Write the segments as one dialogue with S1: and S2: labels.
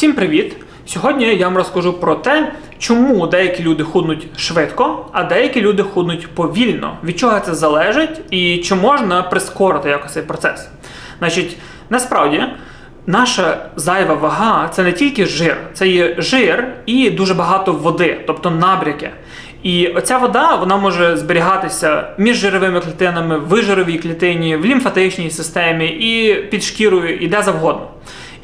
S1: Всім привіт! Сьогодні я вам розкажу про те, чому деякі люди худнуть швидко, а деякі люди худнуть повільно. Від чого це залежить і чи можна прискорити якось цей процес. Значить, насправді. Наша зайва вага це не тільки жир, це є жир і дуже багато води, тобто набряки. І оця вода вона може зберігатися між жировими клітинами, в жировій клітині, в лімфатичній системі і під шкірою, і де завгодно.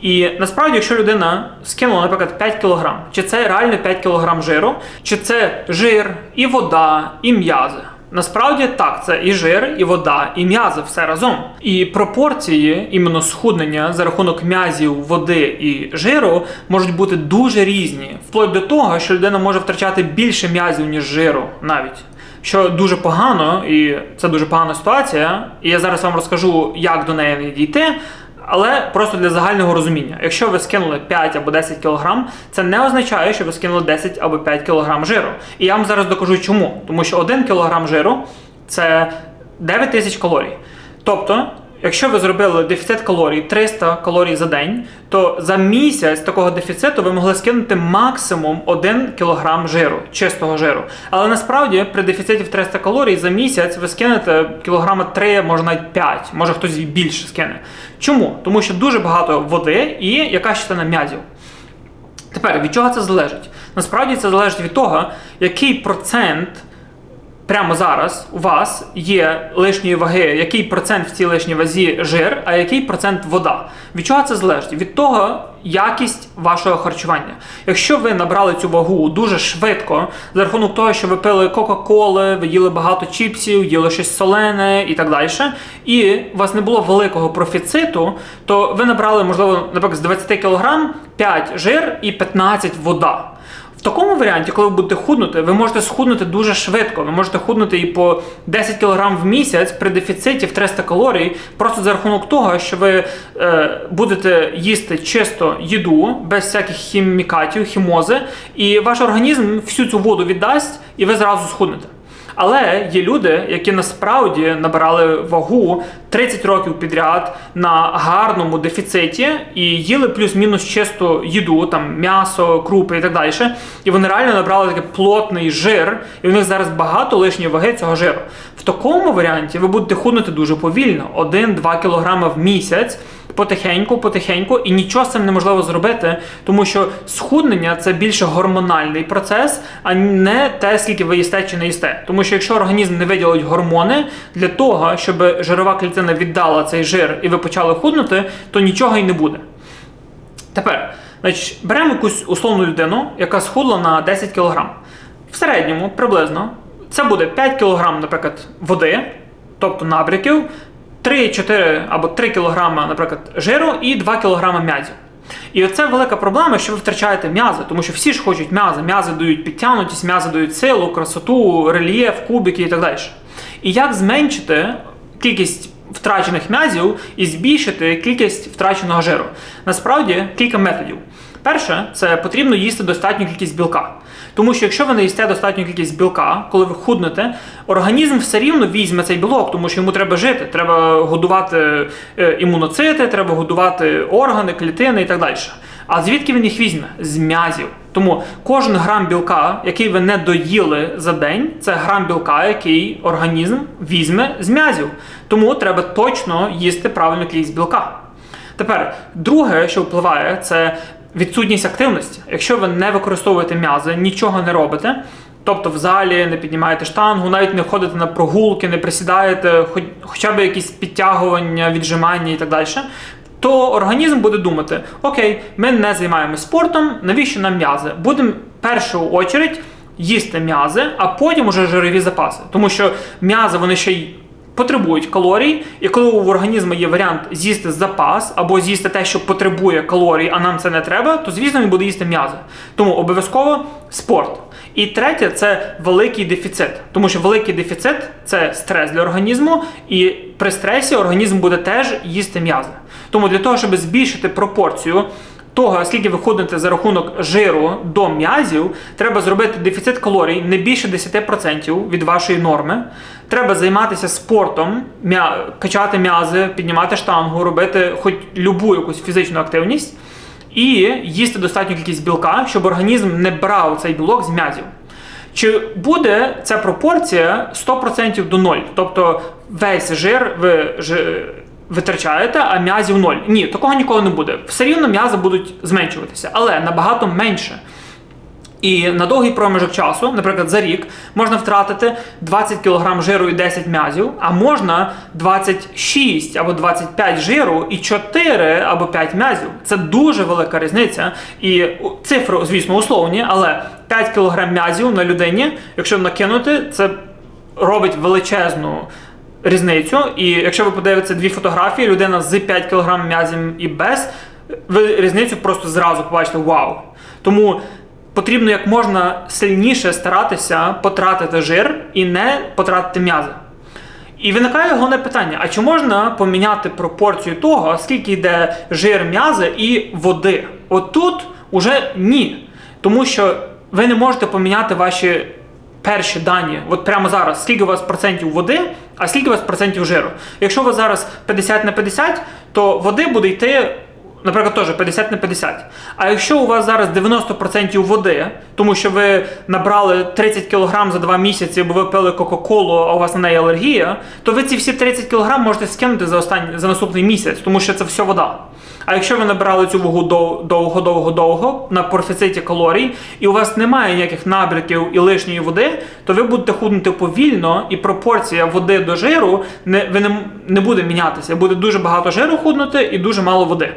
S1: І насправді, якщо людина скинула, наприклад, 5 кг, чи це реально 5 кг жиру, чи це жир, і вода, і м'язи. Насправді так, це і жир, і вода, і м'язи все разом. І пропорції іменно схуднення за рахунок м'язів, води і жиру можуть бути дуже різні, вплоть до того, що людина може втрачати більше м'язів, ніж жиру навіть. Що дуже погано, і це дуже погана ситуація. І я зараз вам розкажу, як до неї не дійти. Але просто для загального розуміння, якщо ви скинули 5 або 10 кг, це не означає, що ви скинули 10 або 5 кг жиру. І я вам зараз докажу чому. Тому що 1 кг жиру це 9 тисяч калорій. Тобто, якщо ви зробили дефіцит калорій 300 калорій за день, то за місяць такого дефіциту ви могли скинути максимум 1 кг жиру, чистого жиру. Але насправді при дефіциті в 300 калорій за місяць ви скинете кілограма 3, може навіть 5, може хтось більше скине. Чому? Тому що дуже багато води і якась частина м'язів. Тепер від чого це залежить? Насправді це залежить від того, який процент прямо зараз у вас є лишньої ваги, який процент в цій лишній вазі жир, а який процент вода. Від чого це залежить? Від того, якість вашого харчування. Якщо ви набрали цю вагу дуже швидко, за рахунок того, що ви пили Кока-Коли, ви їли багато чіпсів, їли щось солене і так далі, і у вас не було великого профіциту, то ви набрали, можливо, наприклад, з 20 кг 5 жир і 15 вода. Такому варіанті, коли ви будете худнути, ви можете схуднути дуже швидко. Ви можете худнути і по 10 кг в місяць при дефіциті в 300 калорій, просто за рахунок того, що ви е, будете їсти чисто їду, без всяких хімікатів, хімози, і ваш організм всю цю воду віддасть, і ви зразу схуднете. Але є люди, які насправді набирали вагу 30 років підряд на гарному дефіциті і їли плюс-мінус чисту їду, там м'ясо, крупи і так далі. І вони реально набрали такий плотний жир, і у них зараз багато лишньої ваги цього жиру. В такому варіанті ви будете худнути дуже повільно, 1-2 кг в місяць потихеньку, потихеньку, і нічого з цим неможливо зробити, тому що схуднення це більше гормональний процес, а не те, скільки ви їсте чи не їсте. Тому якщо організм не виділить гормони для того, щоб жирова клітина віддала цей жир і ви почали худнути, то нічого й не буде. Тепер, значить, беремо якусь условну людину, яка схудла на 10 кг. В середньому приблизно це буде 5 кг, наприклад, води, тобто набряків, 3-4 або 3 кг, наприклад, жиру і 2 кг м'язів. І оце велика проблема, що ви втрачаєте м'язи, тому що всі ж хочуть м'язи. М'язи дають підтягнутість, м'язи дають силу, красоту, рельєф, кубики і так далі. І як зменшити кількість втрачених м'язів і збільшити кількість втраченого жиру? Насправді кілька методів. Перше, це потрібно їсти достатню кількість білка. Тому що якщо ви не їсте достатню кількість білка, коли ви худнете, організм все рівно візьме цей білок, тому що йому треба жити, треба годувати е, імуноцити, треба годувати органи, клітини і так далі. А звідки він їх візьме? З м'язів. Тому кожен грам білка, який ви не доїли за день, це грам білка, який організм візьме з м'язів. Тому треба точно їсти правильну кількість білка. Тепер, друге, що впливає, це відсутність активності. Якщо ви не використовуєте м'язи, нічого не робите. Тобто в залі не піднімаєте штангу, навіть не ходите на прогулки, не присідаєте, хоч, хоча б якісь підтягування, віджимання і так далі, то організм буде думати: окей, ми не займаємося спортом, навіщо нам м'язи? Будемо першу очередь їсти м'язи, а потім уже жирові запаси. Тому що м'язи вони ще й потребують калорій, і коли у організму є варіант з'їсти запас або з'їсти те, що потребує калорій, а нам це не треба, то звісно він буде їсти м'язи. Тому обов'язково спорт. І третє це великий дефіцит, тому що великий дефіцит це стрес для організму, і при стресі організм буде теж їсти м'язи. Тому для того, щоб збільшити пропорцію того, скільки ви ходите за рахунок жиру до м'язів, треба зробити дефіцит калорій не більше 10% від вашої норми. Треба займатися спортом, качати м'язи, піднімати штангу, робити хоч любу якусь фізичну активність. і їсти достатню кількість білка, щоб організм не брав цей білок з м'язів. Чи буде ця пропорція 100% до 0? Тобто весь жир ви витрачаєте, а м'язів 0? Ні, такого ніколи не буде. Все рівно м'язи будуть зменшуватися, але набагато менше. І на довгий проміжок часу, наприклад, за рік, можна втратити 20 кг жиру і 10 м'язів, а можна 26 або 25 жиру і 4 або 5 м'язів. Це дуже велика різниця. І цифри, звісно, условні, але 5 кг м'язів на людині, якщо накинути, це робить величезну різницю. І якщо ви подивитеся дві фотографії, людина з 5 кг м'язів і без, ви різницю просто зразу побачите вау. Тому потрібно як можна сильніше старатися потратити жир і не потратити м'язи. І виникає головне питання: а чи можна поміняти пропорцію того, скільки йде жир м'язи і води? От тут уже ні. Тому що ви не можете поміняти ваші перші дані, от прямо зараз, скільки у вас процентів води, а скільки у вас процентів жиру. Якщо у вас зараз 50 на 50, то води буде йти наприклад, теж 50 на 50. А якщо у вас зараз 90% води, тому що ви набрали 30 кг за 2 місяці, бо ви пили Кока-Колу, а у вас на неї алергія, то ви ці всі 30 кг можете скинути за останній за наступний місяць, тому що це все вода. А якщо ви набирали цю вагу довго-довго-довго на профіциті калорій, і у вас немає ніяких набряків і лишньої води, то ви будете худнути повільно, і пропорція води до жиру не, ви не, не буде мінятися. Буде дуже багато жиру худнути і дуже мало води.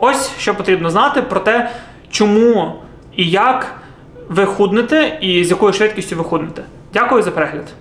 S1: Ось що потрібно знати про те, чому і як ви худнете, і з якою швидкістю ви худнете. Дякую за перегляд.